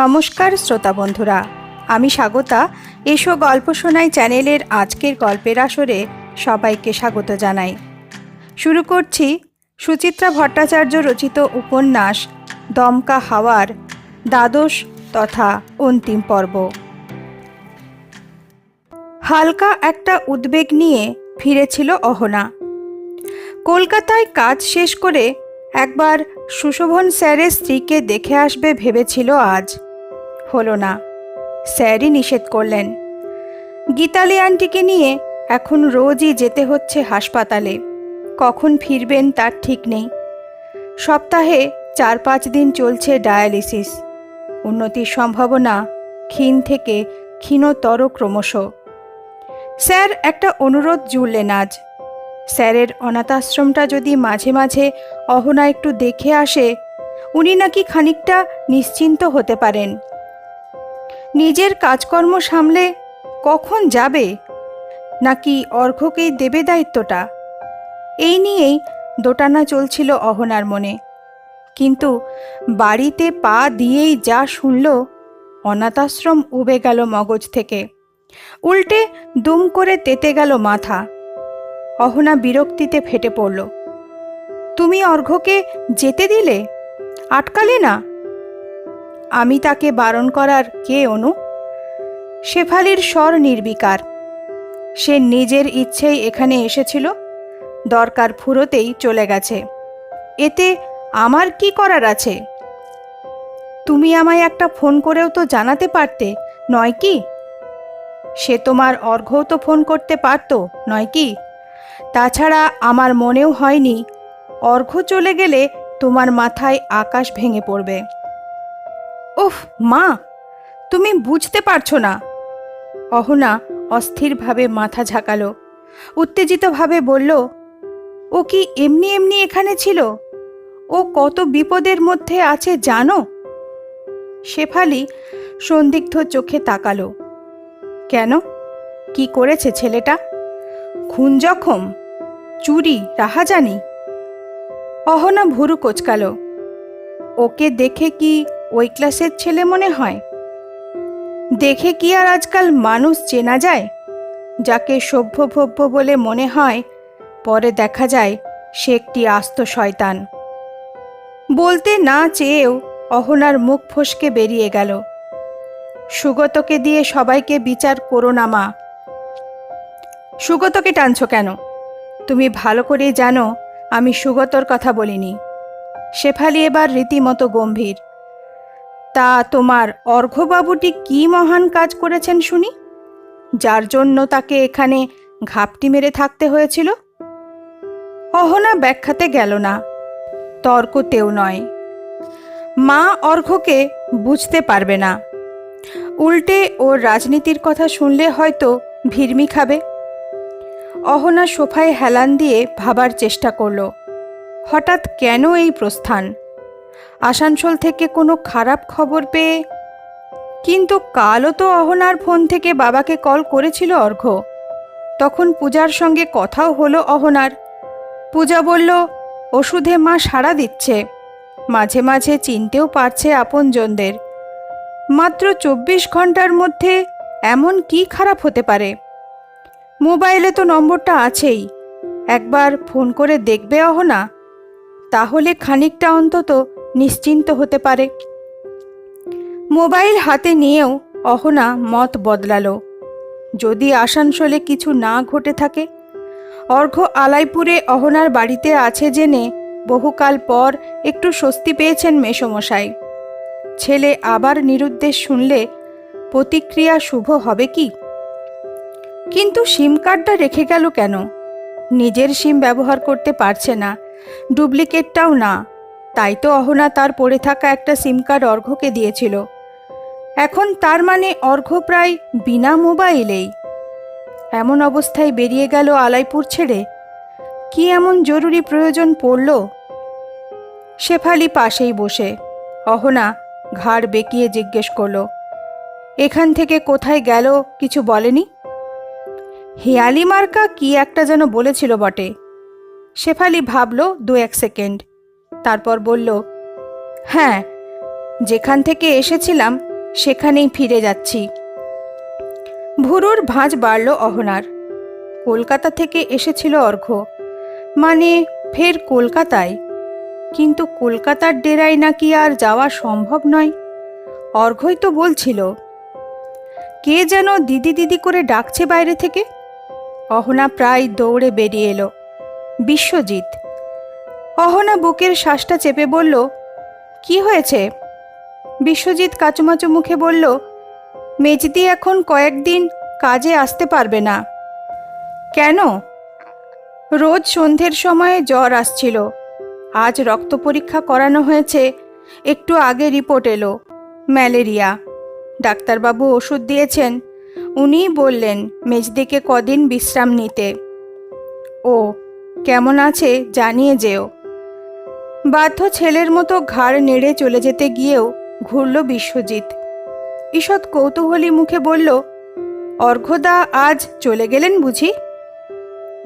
নমস্কার শ্রোতা বন্ধুরা, আমি স্বাগতা। এসো গল্প শোনাই চ্যানেলের আজকের গল্পের আসরে সবাইকে স্বাগত জানাই। শুরু করছি সুচিত্রা ভট্টাচার্য রচিত উপন্যাস দমকা হাওয়ার দ্বাদশ তথা অন্তিম পর্ব। হালকা একটা উদ্বেগ নিয়ে ফিরেছিল অহনা। কলকাতায় কাজ শেষ করে একবার সুশোভন স্যারের স্ত্রীকে দেখে আসবে ভেবেছিল আজ। হলো না। স্যারই নিষেধ করলেন। গীতালি আন্টিকে নিয়ে এখন রোজই যেতে হচ্ছে হাসপাতালে। কখন ফিরবেন তার ঠিক নেই। সপ্তাহে চার পাঁচ দিন চলছে ডায়ালিসিস। উন্নতির সম্ভাবনা ক্ষীণ থেকে ক্ষীণতর ক্রমশ। স্যার, একটা অনুরোধ জুড়লেন আজ। স্যারের অনাথাশ্রমটা যদি মাঝে মাঝে অহনা একটু দেখে আসে, উনি নাকি খানিকটা নিশ্চিন্ত হতে পারেন। নিজের কাজকর্ম সামলে কখন যাবে? নাকি অর্ঘ্যকেই দেবে দায়িত্বটা? এই নিয়েই দোটানা চলছিল অহনার মনে। কিন্তু বাড়িতে পা দিয়েই যা শুনল, অনাথাশ্রম উবে গেল মগজ থেকে। উল্টে দুম করে তেতে গেল মাথা। অহনা বিরক্তিতে ফেটে পড়ল। তুমি অর্ঘ্যকে যেতে দিলে? আটকালে না? আমি তাকে বারণ করার কে, অনু? শেফালির স্বর নির্বিকার। সে নিজের ইচ্ছেই এখানে এসেছিল, দরকার ফুরোতেই চলে গেছে। এতে আমার কি করার আছে? তুমি আমায় একটা ফোন করেও তো জানাতে পারতে, নয় কি? সে তোমার অর্ঘ্যও তো ফোন করতে পারতো, নয় কি? তাছাড়া আমার মনেও হয়নি, অর্ঘ্য চলে গেলে তোমার মাথায় আকাশ ভেঙে পড়বে। উফ, মা, তুমি বুঝতে পারছ না। অহনা অস্থিরভাবে মাথা ঝাঁকালো, উত্তেজিতভাবে বলল, ও কি এমনি এমনি এখানে ছিল? ও কত বিপদের মধ্যে আছে জানো? শেফালি সন্দিগ্ধ চোখে তাকালো, কেন? কি করেছে ছেলেটা? খুন জখম? চুরি, রাহাজানি? অহনা ভুরু কোচকালো, ওকে দেখে কি ওই ক্লাসের ছেলে মনে হয়? দেখে কি আর আজকাল মানুষ চেনা যায়? যাকে সভ্য ভব্য বলে মনে হয়, পরে দেখা যায় সে একটি আস্ত শয়তান। বলতে না চেয়েও অহনার মুখ ফসকে বেরিয়ে গেল। সুগতকে দিয়ে সবাইকে বিচার করো না, মা। সুগতকে টানছ কেন? তুমি ভালো করে জানো, আমি সুগতর কথা বলিনি। শেফালি এবার রীতিমতো গম্ভীর। তা তোমার অর্ঘ্যবাবুটি কি মহান কাজ করেছেন শুনি? যার জন্য তাকে এখানে ঘাপটি মেরে থাকতে হয়েছিল? অহনা ব্যাখ্যাতে গেল না তর্কতেও নয়। মা অর্ঘ্যকে বুঝতে পারবে না। উল্টে ওর রাজনীতির কথা শুনলে হয়তো ভিড়মি খাবে। অহনা সোফায় হেলান দিয়ে ভাবার চেষ্টা করল। হঠাৎ কেন এই প্রস্থান? আসানসোল থেকে কোনো খারাপ খবর পেয়ে। কিন্তু কালও তো অহনার ফোন থেকে বাবাকে কল করেছিল অর্ঘ্য তখন পূজার সঙ্গে কথাও হলো অহনার। পূজা বলল, ওষুধে মা সাড়া দিচ্ছে। মাঝে মাঝে চিনতেও পারছে আপনজনদের। মাত্র চব্বিশ ঘণ্টার মধ্যে এমন কি খারাপ হতে পারে? মোবাইলে তো নম্বরটা আছেই। একবার ফোন করে দেখবে অহনা। তাহলে খানিকটা অন্তত নিশ্চিন্ত হতে পারে। মোবাইল হাতে নিয়েও অহনা মত বদলালো। যদি আসানসোলে কিছু না ঘটে থাকে, অর্ঘ্য আলাইপুরে অহনার বাড়িতে আছে জেনে বহুকাল পর একটু স্বস্তি পেয়েছেন মেসমশাই। ছেলে আবার নিরুদ্দেশ শুনলে, প্রতিক্রিয়া শুভ হবে কি? কিন্তু সিম কার্ডটা রেখে গেল কেন? নিজের সিম ব্যবহার করতে পারছে না, ডুপ্লিকেটটাও না। তাই তো অহনা তার পড়ে থাকা একটা সিম কার্ড অর্ঘ্যকে দিয়েছিল। এখন তার মানে অর্ঘ্য প্রায় বিনা মোবাইলেই। এমন অবস্থায় বেরিয়ে গেল আলাইপুর ছেড়ে। কি এমন জরুরি প্রয়োজন পড়ল? শেফালি পাশেই বসে। অহনা ঘাড় বেঁকিয়ে জিজ্ঞেস করল, এখান থেকে কোথায় গেল কিছু বলেনি? হেয়ালি মার্কা কি একটা যেন বলেছিল বটে। শেফালি ভাবল দু এক সেকেন্ড। তারপর বলল হ্যাঁ যেখান থেকে এসেছিলাম, সেখানেই ফিরে যাচ্ছি ভুরুর ভাঁজ বাড়ল অহনার। কলকাতা থেকে এসেছিল অর্ঘ্য। মানে ফের কলকাতায়? কিন্তু কলকাতার ডেরায় নাকি আর যাওয়া সম্ভব নয়? অর্ঘ্যই তো বলছিল। কে যেন দিদি দিদি করে ডাকছে বাইরে থেকে? অহনা প্রায় দৌড়ে বেরিয়ে এলো। বিশ্বজিৎ অহনা বুকের শ্বাসটা চেপে বলল, কি হয়েছে? বিশ্বজিৎ কাচুমাচু মুখে বলল মেজদি এখন কয়েকদিন কাজে আসতে পারবে না। কেন? রোজ সন্ধ্যের সময়ে জ্বর আসছিল। আজ রক্ত পরীক্ষা করানো হয়েছে। একটু আগে রিপোর্ট এলো, ম্যালেরিয়া। ডাক্তারবাবু ওষুধ দিয়েছেন। উনিই বললেন মেজদিকে কদিন বিশ্রাম নিতে। ও, কেমন আছে জানিয়ে যেও। বাধ্য ছেলের মতো ঘাড় নেড়ে চলে যেতে গিয়েও ঘুরল বিশ্বজিৎ। ঈষৎ কৌতূহলী মুখে বলল অর্ঘদা আজ চলে গেলেন বুঝি?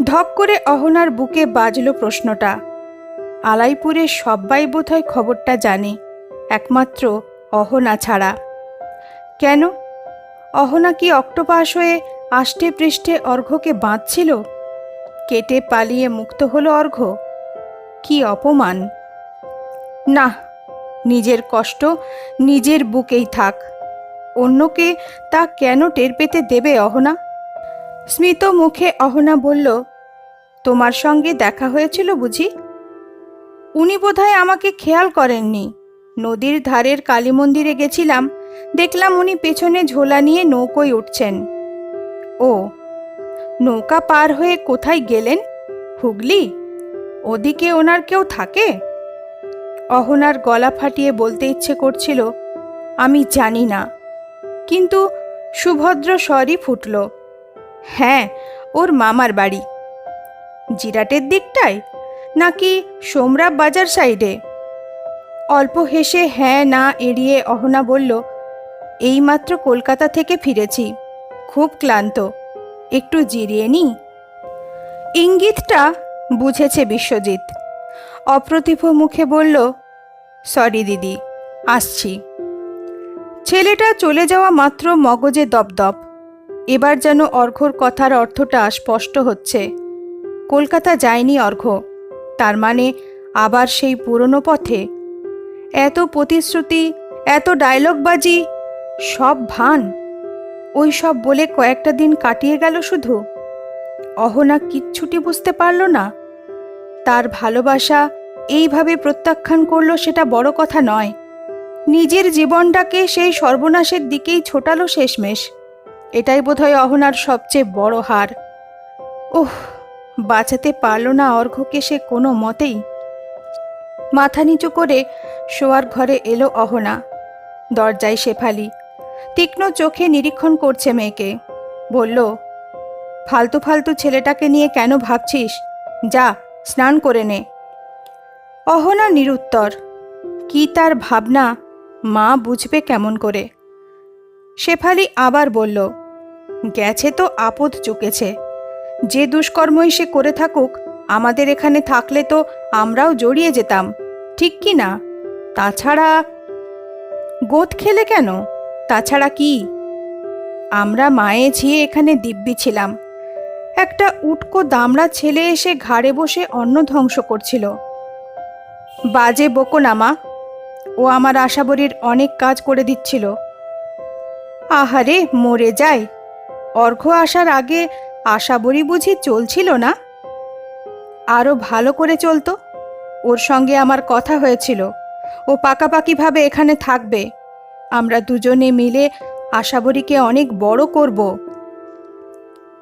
ধক করে অহনার বুকে বাজল প্রশ্নটা। আলাইপুরের সব্বাই বোধহয় খবরটা জানে, একমাত্র অহনা ছাড়া। কেন? অহনা কি অক্টোপাস হয়ে আষ্টে পৃষ্ঠে অর্ঘ্যকে বাঁধছিল? কেটে পালিয়ে মুক্ত হলো অর্ঘ্য। কি অপমান! না, নিজের কষ্ট নিজের বুকেই থাক। অন্যকে তা কেন টের পেতে দেবে অহনা? স্মিত মুখে অহনা বলল, তোমার সঙ্গে দেখা হয়েছিল বুঝি? উনি বোধহয় আমাকে খেয়াল করেননি। নদীর ধারের কালী মন্দিরে গেছিলাম, দেখলাম উনি পেছনে ঝোলা নিয়ে নৌকোয় উঠছেন। ও, নৌকা পার হয়ে কোথায় গেলেন? হুগলি? ওদিকে ওনার কেউ থাকে? অহনার গলা ফাটিয়ে বলতে ইচ্ছে করছিল, আমি জানি না। কিন্তু সুভদ্র স্বরই ফুটল হ্যাঁ ওর মামার বাড়ি। জিরাটের দিকটায়? নাকি সোমরাব বাজার সাইডে? অল্প হেসে হ্যাঁ না এড়িয়ে অহনা বলল এইমাত্র কলকাতা থেকে ফিরেছি, খুব ক্লান্ত। একটু জিরিয়ে নি? ইঙ্গিতটা বুঝেছে বিশ্বজিৎ। অপ্রতিভ মুখে বলল, সরি দিদি, আসছি। ছেলেটা চলে যাওয়া মাত্র মগজে দপদপ। এবার যেন অর্ঘ্যর কথার অর্থটা স্পষ্ট হচ্ছে। কলকাতা যায়নি অর্ঘ্য, তার মানে আবার সেই পুরনো পথে। এত প্রতিশ্রুতি, এত ডায়লগবাজি, সব ভান। ওই সব বলে কয়েকটা দিন কাটিয়ে গেল শুধু। অহনা কিচ্ছুটি বুঝতে পারল না। তার ভালোবাসা এইভাবে প্রত্যাখ্যান করল সেটা বড় কথা নয়। নিজের জীবনটাকে সেই সর্বনাশের দিকেই ছোটালো শেষমেশ। এটাই বোধহয় অহনার সবচেয়ে বড় হার। ওহ, বাঁচাতে পারল না অর্ঘ্যকে সে কোনো মতেই। মাথা নিচু করে শোয়ার ঘরে এলো অহনা। দরজায় শেফালি। তীক্ষ্ণ চোখে নিরীক্ষণ করছে মেয়েকে। বলল, ফালতু ফালতু ছেলেটাকে নিয়ে কেন ভাবছিস? যা, স্নান করে নে। অহনা নিরুত্তর। কি তার ভাবনা, মা বুঝবে কেমন করে। শেফালি আবার বলল, গেছে তো আপদ চুকেছে। যে দুষ্কর্মই সে করে থাকুক, আমাদের এখানে থাকলে তো আমরাও জড়িয়ে যেতাম, ঠিক কি না? তাছাড়া গোদ খেলে কেন? তাছাড়া কি? আমরা মায়ে ঝিয়ে এখানে দিব্যি ছিলাম। একটা উটকো দামড়া ছেলে এসে ঘাড়ে বসে অন্ন ধ্বংস করছিল। বাজে বকো না মা ও আমার আশাবরীর অনেক কাজ করে দিচ্ছিল। আহারে, মরে যায়। অর্ঘ্য আসার আগে আশাবরী বুঝি চলছিল না? আরও ভালো করে চলতো? ওর সঙ্গে আমার কথা হয়েছিল। ও পাকাপাকিভাবে এখানে থাকবে। আমরা দুজনে মিলে আশাবরীকে অনেক বড় করব।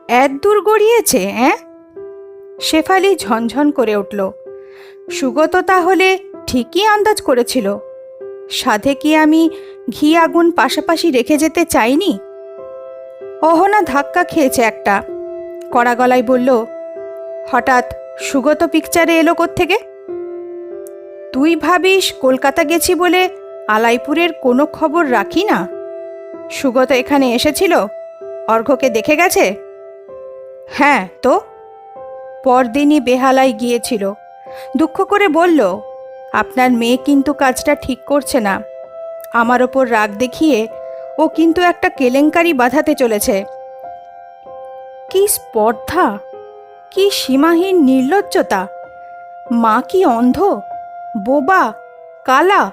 এত দূর গড়িয়েছে হ্যাঁ শেফালি ঝনঝন করে উঠল। সুগত তাহলে ঠিকই আন্দাজ করেছিল। সাধে কি আমি ঘি আগুন পাশাপাশি রেখে যেতে চাইনি? অহনা ধাক্কা খেয়েছে একটা। কড়া গলায় বলল, হঠাৎ সুগত পিকচারে এলো থেকে তুই ভাবিস কলকাতা গেছি বলে আলাইপুরের কোনো খবর রাখি না। সুগত এখানে এসেছিল? অর্ঘ্যকে দেখে গেছে? হ্যাঁ তো? পরদিনই বেহালায় গিয়েছিল। দুঃখ করে বলল, আপনার মেয়ে কিন্তু কাজটা ঠিক করছে না। আমার ওপর রাগ দেখিয়ে ও কিন্তু একটা কেলেঙ্কারি বাঁধাতে চলেছে। কি স্পর্ধা! কি সীমাহীন নির্লজ্জতা! মা কি অন্ধ? বোবা? কালা?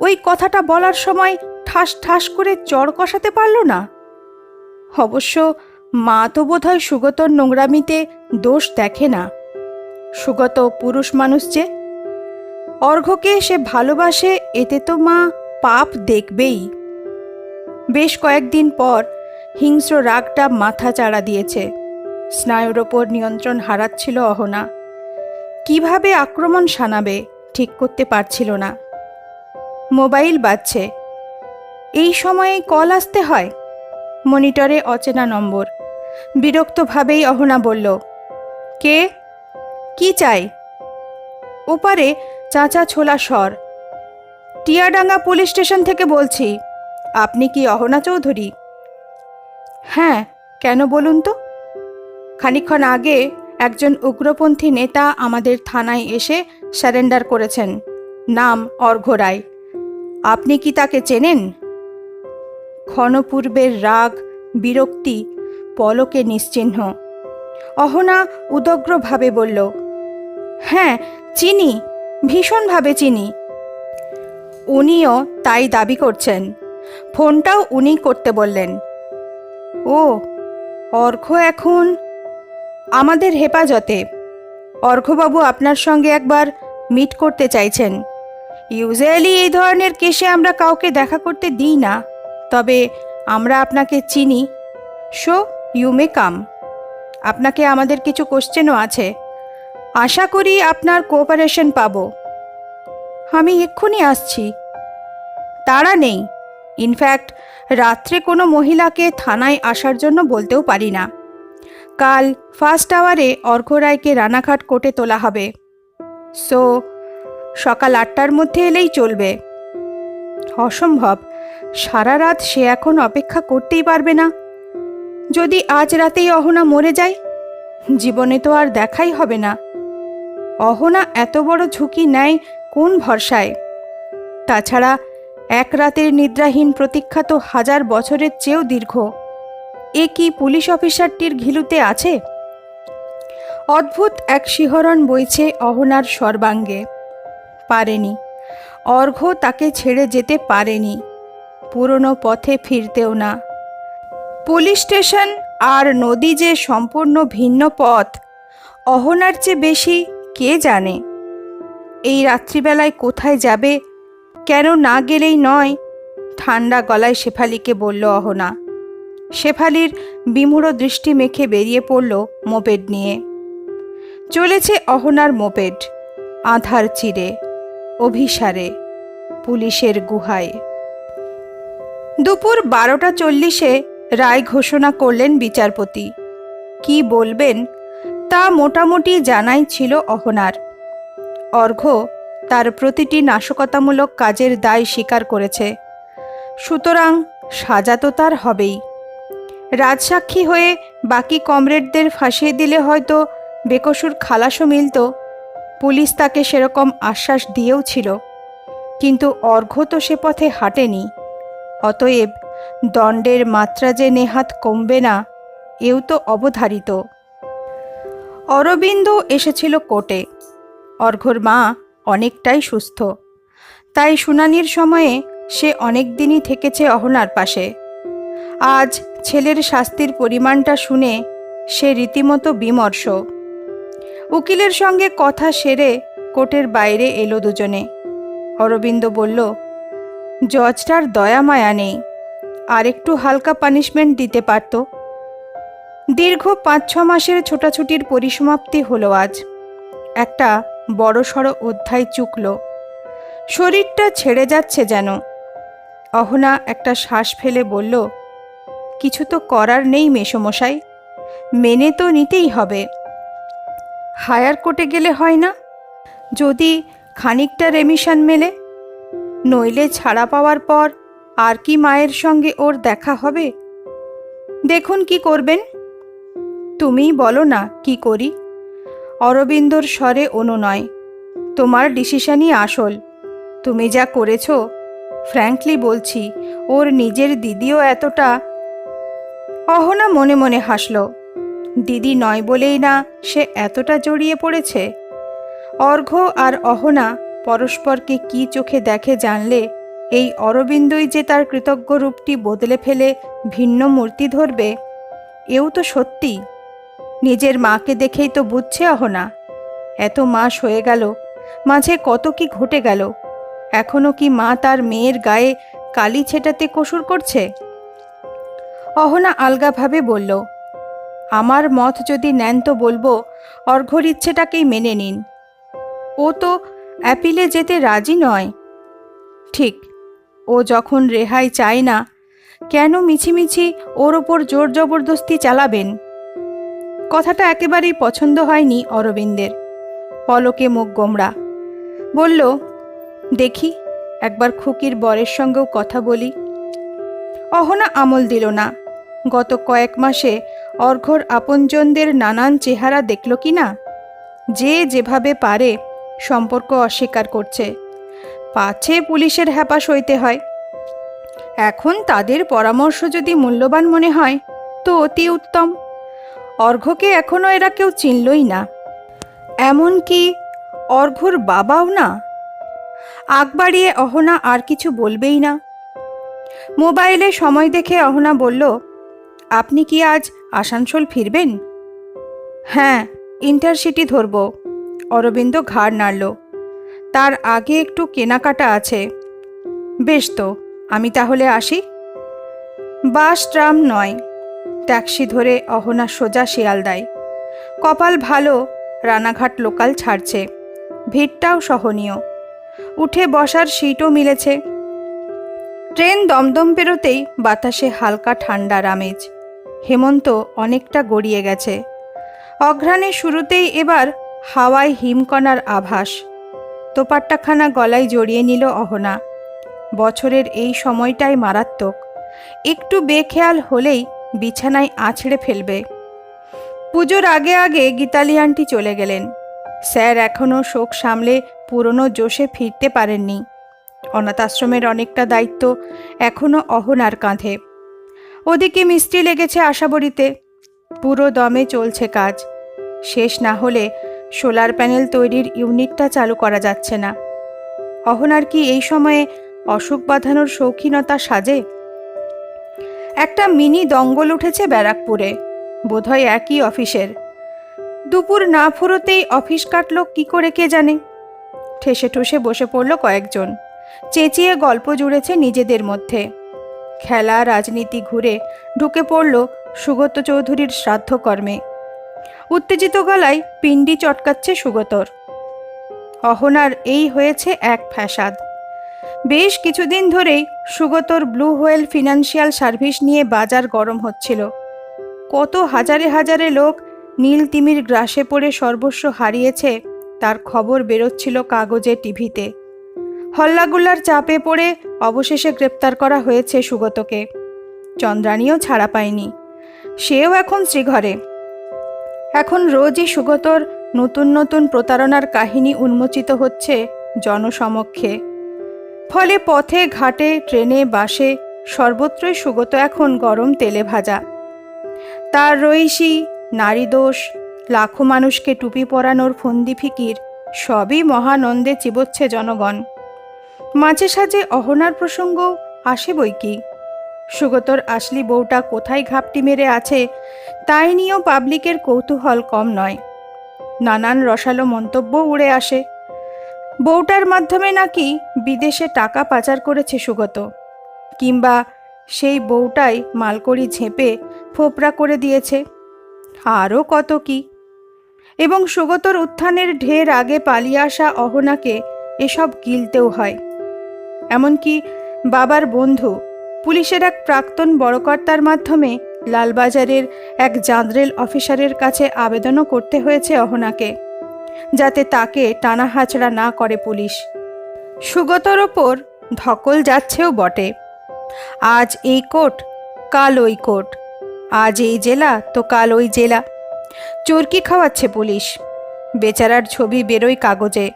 ওই কথাটা বলার সময় ঠাস ঠাস করে চড় কষাতে পারল না। অবশ্য মা তো বোধহয় সুগতর নোংরামিতে দোষ দেখে না। সুগত পুরুষ মানুষ যে। অর্ঘ্যকে সে ভালোবাসে, এতে তো মা পাপ দেখবেই। বেশ কয়েকদিন পর হিংস্র রাগটা মাথা চাড়া দিয়েছে। স্নায়ুর ওপর নিয়ন্ত্রণ হারাচ্ছিল অহনা। কীভাবে আক্রমণ শানাবে ঠিক করতে পারছিল না। মোবাইল বাজছে। এই সময়ে কল আসতে হয়? মনিটরে অচেনা নম্বর। বিরক্তভাবেই অহনা বলল, কে? কি চাই? ওপারে চাচা ছোলা স্বর টিয়াডাঙ্গা পুলিশ স্টেশন থেকে বলছি, আপনি কি অহনা চৌধুরী? হ্যাঁ কেন বলুন তো? খানিকক্ষণ আগে একজন উগ্রপন্থী নেতা আমাদের থানায় এসে স্যারেন্ডার করেছেন, নাম অর্ঘ্য রায়। আপনি কি তাকে চেনেন? ক্ষণপূর্বের রাগ, বিরক্তি, পলকে নিশ্চিহ্ন। অহনা উদগ্রভাবে বলল হ্যাঁ চিনি, ভীষণভাবে চিনি। উনিও তাই দাবি করছেন। ফোনটাও উনি করতে বললেন। ও, অর্ঘ এখন আমাদের হেফাজতে। অর্ঘবাবু আপনার সঙ্গে একবার মিট করতে চাইছেন। ইউজুয়ালি এই ধরনের কেসে আমরা কাউকে দেখা করতে দিই না। তবে আমরা আপনাকে চিনি। So, you may come. আপনাকে আমাদের কিছু কোশ্চেনও আছে। আশা করি আপনার কোঅপারেশন পাব। আমি এক্ষুনি আসছি। তারা নেই। ইনফ্যাক্ট রাত্রে কোনো মহিলাকে থানায় আসার জন্য বলতেও পারি না। কাল ফার্স্ট আওয়ারে অর্ঘ্য রায়কে রানাঘাট কোর্টে তোলা হবে। সো সকাল আটটার মধ্যে এলেই চলবে। অসম্ভব। সারা রাত সে এখন অপেক্ষা করতেই পারবে না। যদি আজ রাতেই অহনা মরে যায়, জীবনে তো আর দেখাই হবে না। অহনা এত বড় ঝুঁকি নেয় কোন ভরসায়? তাছাড়া এক রাতের নিদ্রাহীন প্রতীক্ষা তো হাজার বছরের চেয়েও দীর্ঘ। এ কি পুলিশ অফিসারটির ঘিলুতে আছে? অদ্ভুত এক শিহরণ বইছে অহনার সর্বাঙ্গে। পারেনি। অর্ঘ্য তাকে ছেড়ে যেতে পারেনি। পুরনো পথে ফিরতেও না। পুলিশ স্টেশন আর নদী যে সম্পূর্ণ ভিন্ন পথ, অহনার চেয়ে বেশি কে জানে? এই রাত্রিবেলায় কোথায় যাবে? কেন না গেলেই নয়? ঠান্ডা গলায় শেফালিকে বলল অহনা। শেফালির বিমূঢ় দৃষ্টি মেখে বেরিয়ে পড়ল মোপেড নিয়ে। চলেছে অহনার মোপেড, আধার চিরে অভিসারে, পুলিশের গুহায়। দুপুর বারোটা চল্লিশে রায় ঘোষণা করলেন বিচারপতি। কি বলবেন? তা মোটামুটি জানাই ছিল অহনার। অর্ঘ্য তার প্রতিটি নাশকতামূলক কাজের দায় স্বীকার করেছে। সুতরাং সাজা তো তার হবেই। রাজসাক্ষী হয়ে বাকি কমরেডদের ফাঁসিয়ে দিলে হয়তো বেকসুর খালাসও মিলত। পুলিশ তাকে সেরকম আশ্বাস দিয়েও ছিল। কিন্তু অর্ঘ্য তো সে পথে হাঁটেনি। অতএব দণ্ডের মাত্রা যে নেহাত কমবে না, এও তো অবধারিত। অরবিন্দ এসেছিল কোর্টে। অর্ঘ্যর মা অনেকটাই সুস্থ। তাই শুনানির সময়ে সে অনেক দিনই থেকেছে অহনার পাশে। আজ ছেলের শাস্তির পরিমাণটা শুনে সে রীতিমতো বিমর্ষ। উকিলের সঙ্গে কথা সেরে কোর্টের বাইরে এলো দুজনে। অরবিন্দ বলল, জজটার দয়া মায়া নেই। আর একটু হালকা পানিশমেন্ট দিতে পারত? দীর্ঘ পাঁচ ছ মাসের ছোটাছুটির পরিসমাপ্তি হলো আজ। একটা বড়সড় অধ্যায় চুকল। শরীরটা ছেড়ে যাচ্ছে যেন। অহনা একটা শ্বাস ফেলে বলল, কিছু তো করার নেই মেসমশাই। মেনে তো নিতেই হবে। হায়ার কোর্টে গেলে হয় না? যদি খানিকটা রেমিশন মেলে? নইলে ছাড়া পাওয়ার পর আর কি মায়ের সঙ্গে ওর দেখা হবে? দেখুন কি করবেন। তুমিই বলো না কি করি? অরবিন্দর স্বরে অনুনয় তোমার ডিসিশনই আসল। তুমি যা করেছ ফ্র্যাঙ্কলি বলছি, ওর নিজের দিদিও এতটা অহনা মনে মনে হাসল। দিদি নয় বলেই না সে এতটা জড়িয়ে পড়েছে? অর্ঘ্য আর অহনা পরস্পরকে কি চোখে দেখে জানলে, এই অরবিন্দই যে তার কৃতজ্ঞ রূপটি বদলে ফেলে ভিন্ন মূর্তি ধরবে? এও তো সত্যি। নিজের মাকে দেখেই তো বুঝছে অহনা। এত মাস হয়ে গেল, মাঝে কত কি ঘটে গেল। এখনও কি মা তার মেয়ের গায়ে কালি ছেটাতে কসুর করছে? অহনা আলগাভাবে বলল, আমার মত যদি নেন তো বলব, অর্ঘ্যর ইচ্ছেটাকেই মেনে নিন। ও তো অ্যাপিলে যেতে রাজি নয়। ঠিক, ও যখন রেহাই চায় না, কেন মিছিমিছি ওর ওপর জোর জবরদস্তি চালাবেন? কথাটা একেবারেই পছন্দ হয়নি অরবিন্দের। পলকে মুখ গোমড়া। বলল, দেখি, একবার খুকির বরের সঙ্গেও কথা বলি। অহনা আমল দিল না। গত কয়েক মাসে অর্ঘ্যর আপনজনদের নানান চেহারা দেখল কি না? যে যেভাবে পারে সম্পর্ক অস্বীকার করছে। পাছে পুলিশের হ্যাপা সইতে হয়। এখন তাদের পরামর্শ যদি মূল্যবান মনে হয়, তো অতি উত্তম। অর্ঘ্যকে এখনও এরা কেউ চিনলই না। এমনকি অর্ঘ্যর বাবাও না। আগ বাড়িয়ে অহনা আর কিছু বলবেই না। মোবাইলে সময় দেখে অহনা বলল, আপনি কি আজ আসানসোল ফিরবেন? হ্যাঁ ইন্টারসিটি ধরব। অরবিন্দ ঘাড় নাড়ল। তার আগে একটু কেনাকাটা আছে। বেশ তো, আমি তাহলে আসি? বাস, ট্রাম নয়। ট্যাক্সি ধরে অহনা সোজা শিয়ালদায় কপাল ভালো, রানাঘাট লোকাল ছাড়ছে। ভিড়টাও সহনীয়। উঠে বসার সিটও মিলেছে। ট্রেন দমদম পেরোতেই বাতাসে হালকা ঠান্ডার আমেজ হেমন্ত অনেকটা গড়িয়ে গেছে। অঘ্রাণের শুরুতেই এবার হাওয়ায় হিমকণার আভাস। তোপাট্টাখানা গলায় জড়িয়ে নিল অহনা। বছরের এই সময়টাই মারাত্মক। একটু বেখেয়াল হলেই বিছানায় আছড়ে ফেলবে। পুজোর আগে আগে গীতালি আন্টি চলে গেলেন। স্যার এখনও শোক সামলে পুরনো জোশে ফিরতে পারেননি। অনাথাশ্রমের অনেকটা দায়িত্ব এখনও অহনার কাঁধে। ওদিকে মিস্ত্রি লেগেছে আশাবড়িতে পুরো দমে চলছে কাজ। শেষ না হলে সোলার প্যানেল তৈরির ইউনিটটা চালু করা যাচ্ছে না। অহনার কি এই সময়ে অসুখ বাঁধানোর শৌখিনতা সাজে? একটা মিনি দঙ্গল উঠেছে ব্যারাকপুরে। বোধহয় একই অফিসের। দুপুর না ফুরোতেই অফিস কাটল কি করে কে জানে। ঠেসে ঠুসে বসে পড়ল কয়েকজন। চেঁচিয়ে গল্প জুড়েছে নিজেদের মধ্যে। খেলা, রাজনীতি ঘুরে ঢুকে পড়ল সুগত চৌধুরীর শ্রাদ্ধকর্মে। উত্তেজিত গলায় পিণ্ডি চটকাচ্ছে সুগতর। অহনার এই হয়েছে এক ফ্যাসাদ। বেশ কিছুদিন ধরেই সুগতর ব্লু হোয়েল ফিনান্সিয়াল সার্ভিস নিয়ে বাজার গরম হচ্ছিল। কত হাজারে হাজারে লোক নীল তিমির গ্রাসে পড়ে সর্বস্ব হারিয়েছে তার খবর বেরোচ্ছিল কাগজে টিভিতে। হল্লাগুল্লার চাপে পড়ে অবশেষে গ্রেপ্তার করা হয়েছে সুগতকে। চন্দ্রাণীও ছাড়া পায়নি। সেও এখন শ্রীঘরে। এখন রোজই সুগতর নতুন নতুন প্রতারণার কাহিনী উন্মোচিত হচ্ছে জনসমক্ষে। ফলে পথে, ঘাটে, ট্রেনে, বাসে সর্বত্রই সুগত এখন গরম তেলে ভাজা। তার রইসি, নারী দোষ, লাখো মানুষকে টুপি পরানোর ফন্দি ফিকির, সবই মহানন্দে চিবোচ্ছে জনগণ। মাঝে সাঝে অহনার প্রসঙ্গ আসে বই কি? সুগতর আসলি বউটা কোথায় ঘাপটি মেরে আছে, তাই নিয়েও পাবলিকের কৌতূহল কম নয়। নানান রসালো মন্তব্য উড়ে আসে। বউটার মাধ্যমে নাকি বিদেশে টাকা পাচার করেছে সুগত, কিংবা সেই বউটাই মালকড়ি ঝেঁপে ফোপরা করে দিয়েছে, আরও কত কি? এবং সুগতর উত্থানের ঢের আগে পালিয়ে আসা অহনাকে এসব গিলতেও হয়। এমনকি বাবার বন্ধু, পুলিশের এক প্রাক্তন বড়কর্তার মাধ্যমে লালবাজারের এক জাঁদরেল অফিসারের কাছে আবেদনও করতে হয়েছে অহনাকে। যাতে তাকে টানা হাচড়া না করে পুলিশ। সুগতর ওপর ধকল যাচ্ছেও বটে। আজ এই কোর্ট, কাল ওই কোর্ট। আজ এই জেলা তো কাল ওই জেলা। চরকি খাওয়াচ্ছে পুলিশ। বেচারার ছবি বেরোয় কাগজে।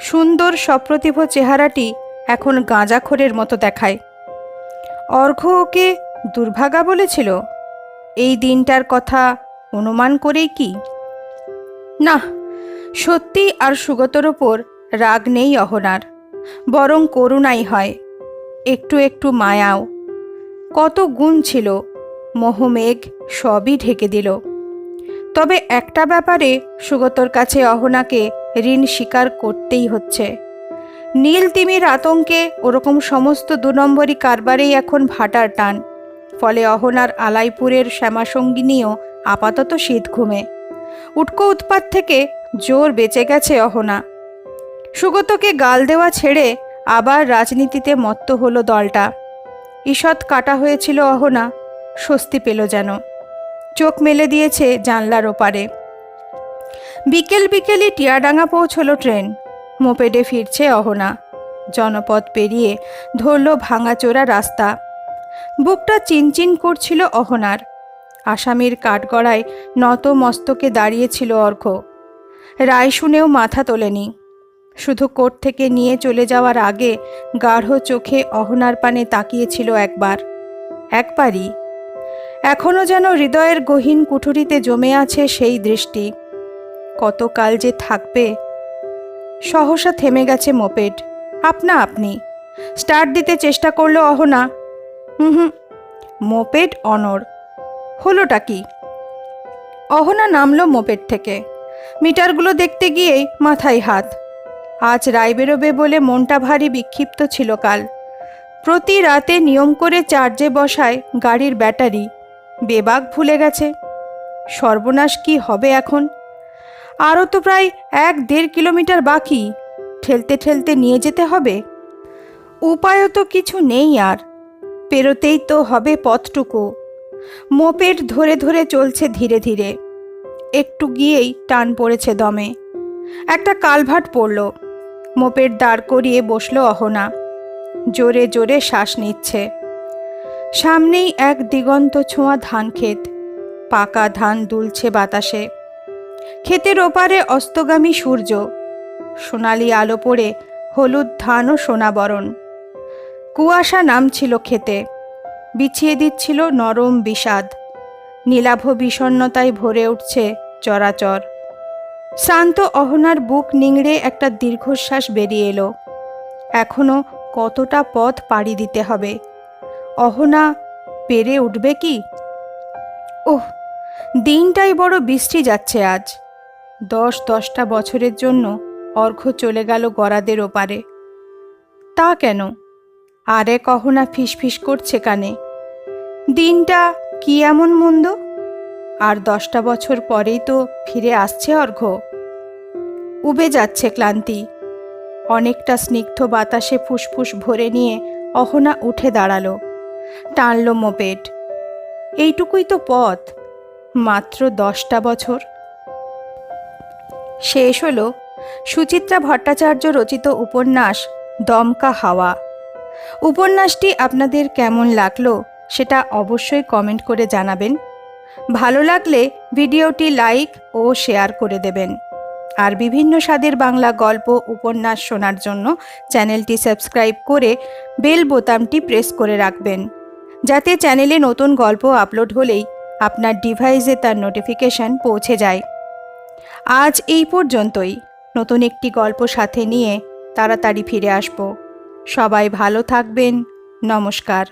সুন্দর সপ্রতিভ চেহারাটি এখন গাঁজাখোরের মতো দেখায়। অর্ঘ ওকে দুর্ভাগা বলেছিল? এই দিনটার কথা অনুমান করেই কি? না সত্যি আর সুগতর ওপর রাগ নেই অহনার। বরং করুণাই হয়। একটু একটু মায়াও। কত গুণ ছিল, মোহমেঘ সবই ঢেকে দিল। তবে একটা ব্যাপারে সুগতর কাছে অহনাকে ঋণ স্বীকার করতেই হচ্ছে। নীল তিমির আতঙ্কে ওরকম সমস্ত দু নম্বরই কারবারেই এখন ভাটার টান। ফলে অহনার আলাইপুরের শ্যামাসঙ্গিনীও আপাতত শীত ঘুমে। উটকো উৎপাত থেকে জোর বেঁচে গেছে অহনা। সুগতকে গাল দেওয়া ছেড়ে আবার রাজনীতিতে মত্ত হলো দলটা। ঈষৎ কাটা হয়েছিল অহনা, স্বস্তি পেল যেন। চোখ মেলে দিয়েছে জানলার ওপারে। বিকেল বিকেলই টিয়াডাঙ্গা পৌঁছলো ট্রেন। মোপেডে ফিরছে অহনা। জনপদ পেরিয়ে ধরল ভাঙাচোরা রাস্তা। বুকটা চিনচিন করছিল অহনার। আসামির কাঠগড়ায় নত মস্তকে দাঁড়িয়েছিল অর্ঘ রায় শুনেও মাথা তোলেনি। শুধু কোর্ট থেকে নিয়ে চলে যাওয়ার আগে গাঢ় চোখে অহনার পানে তাকিয়েছিল একবার। একবারই। এখনও যেন হৃদয়ের গহীন কুঠুরিতে জমে আছে সেই দৃষ্টি। কতকাল যে থাকবে? সহসা থেমে গেছে মোপেড। আপনা আপনি। স্টার্ট দিতে চেষ্টা করল অহনা। হুম মোপেড অনর হলোটা কি? অহনা নামলো মোপেড থেকে। মিটারগুলো দেখতে গিয়েই মাথায় হাত। আজ রায় বেরোবে বলে মনটা ভারী বিক্ষিপ্ত ছিল কাল। প্রতি রাতে নিয়ম করে চার্জে বসায় গাড়ির ব্যাটারি। বেবাক ভুলে গেছে। সর্বনাশ কি হবে এখন? আরও তো প্রায় এক দেড় কিলোমিটার বাকি। ঠেলতে ঠেলতে নিয়ে যেতে হবে? উপায়ও তো কিছু নেই আর। পেরোতেই তো হবে পথটুকু। মোপেড ধরে ধরে চলছে ধীরে ধীরে। একটু গিয়েই টান পড়েছে দমে। একটা কালভাট পড়ল। মোপের দাঁড় করিয়ে বসল অহনা। জোরে জোরে শ্বাস নিচ্ছে। সামনেই এক দিগন্ত ছোঁয়া ধান ক্ষেত পাকা ধান দুলছে বাতাসে। ক্ষেতের ওপারে অস্তগামী সূর্য। সোনালি আলো পড়ে হলুদ ধান ও সোনাবরণ কুয়াশা নামছিল খেতে বিছিয়ে দিচ্ছিল নরম বিষাদ। নীলাভ বিষণ্নতায় ভরে উঠছে চরাচর। শ্রান্ত অহনার বুক নিংড়ে একটা দীর্ঘশ্বাস বেরিয়ে এলো। এখনও কতটা পথ পাড়ি দিতে হবে? অহনা, পেরে উঠবে কি? ওহ, দিনটাই বড় বৃষ্টি যাচ্ছে আজ। দশ দশটা বছরের জন্য অর্ঘ্য চলে গেল গরাদের ওপারে। তা কেন? আরেক অহনা ফিসফিস করছে কানে। দিনটা কি এমন মন্দ? আর দশটা বছর পরেই তো ফিরে আসছে অর্ঘ্য। উবে যাচ্ছে ক্লান্তি। অনেকটা স্নিগ্ধ বাতাসে ফুসফুস ভরে নিয়ে অহনা উঠে দাঁড়াল। টানল মোপেট এইটুকুই তো পথ। মাত্র দশটা বছর। শেষ হলো সুচিত্রা ভট্টাচার্য রচিত উপন্যাস দমকা হাওয়া। উপন্যাসটি আপনাদের কেমন লাগল সেটা অবশ্যই কমেন্ট করে জানাবেন। ভালো লাগলে ভিডিওটি লাইক ও শেয়ার করে দেবেন। আর বিভিন্ন স্বাদের বাংলা গল্প, উপন্যাস শোনার জন্য চ্যানেলটি সাবস্ক্রাইব করে বেল বোতামটি প্রেস করে রাখবেন। যাতে চ্যানেলে নতুন গল্প আপলোড হলেই আপনার ডিভাইসে তার নোটিফিকেশন পৌঁছে যায়। আজ এই পর্যন্তই। নতুন একটি গল্প সাথে নিয়ে তাড়াতাড়ি ফিরে আসব। সবাই ভালো থাকবেন। নমস্কার।